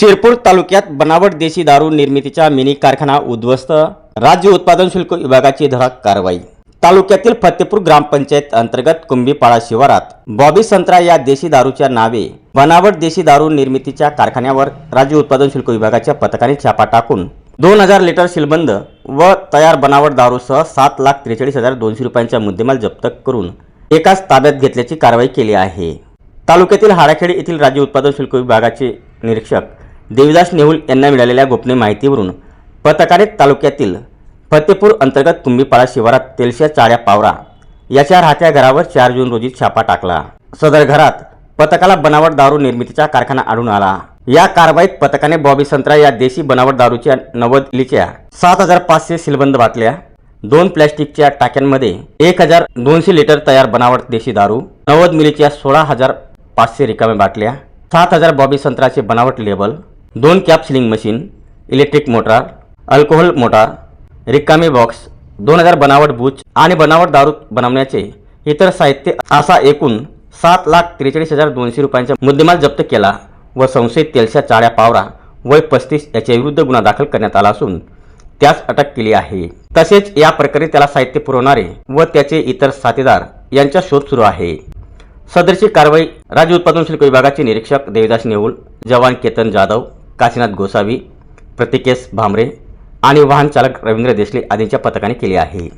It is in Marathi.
शिरपूर तालुक्यात बनावट देशी दारू निर्मितीचा मिनी कारखाना उद्ध्वस्त. राज्य उत्पादन शुल्क विभागाची धडक कारवाई. तालुक्यातील फतेपूर ग्रामपंचायत अंतर्गत कुंभीपाडा शिवारात बॉबी संत्रा या देशी दारूच्या नावे बनावट देशी दारू निर्मितीच्या कारखान्यावर राज्य उत्पादन शुल्क विभागाच्या पथकाने छापा टाकून दोन हजार लिटर शिलबंद व तयार बनावट दारूसह सात लाख त्रेचाळीस हजार दोनशे रुपयांचा मुद्देमाल जप्त करून एकाच ताब्यात घेतल्याची कारवाई केली आहे. तालुक्यातील हाडाखेड येथील राज्य उत्पादन शुल्क विभागाचे निरीक्षक देवीदास नेहुल यांना मिळालेल्या गोपनीय माहितीवरून पथकाने तालुक्यातील फतेपूर अंतर्गत तुंबीपाडा शिवारात तेलशा चाळ्या पावरा याच्या राहत्या घरावर चार जून रोजी छापा टाकला. सदर घरात पथकाला बनावट दारू निर्मितीचा कारखाना आढळून आला. या कारवाईत पथकाने बॉबी संत्रा या देशी बनावट दारूच्या नव्वद लिच्या सात हजार पाचशे सिलबंद बाटल्या दोन प्लॅस्टिकच्या टाक्यांमध्ये एक हजार दोनशे लिटर तयार बनावट देशी दारू नव्वद मिलीच्या सोळा हजार पाचशे रिकाम्या बाटल्या सात हजार बॉबी संत्राचे बनावट लेबल दोन cap sealing machine electric motor alcohol motor रिकामी बॉक्स दोन हजार बनावट बूच आणि बनावट दारू बनवण्याचे इतर साहित्य असा एकूण सात लाख त्रेचाळीस हजार दोनशे रुपयांचा मुद्देमाल जप्त केला व संशयित तेलशा चाळ्या पावरा वय पस्तीस याच्या विरुद्ध गुन्हा दाखल करण्यात आला असून त्यास अटक केली आहे. तसेच या प्रकरणी त्याला साहित्य पुरवणारे व त्याचे इतर साथीदार यांचा शोध सुरू आहे. सदरची कारवाई राज्य उत्पादन शुल्क विभागाचे निरीक्षक देवीदास नेऊल जवान केतन जाधव काशीनाथ गोसावी प्रतिकेश भामरे आणि वाहनचालक रवींद्र देशले आदींच्या पथकाने केली आहे.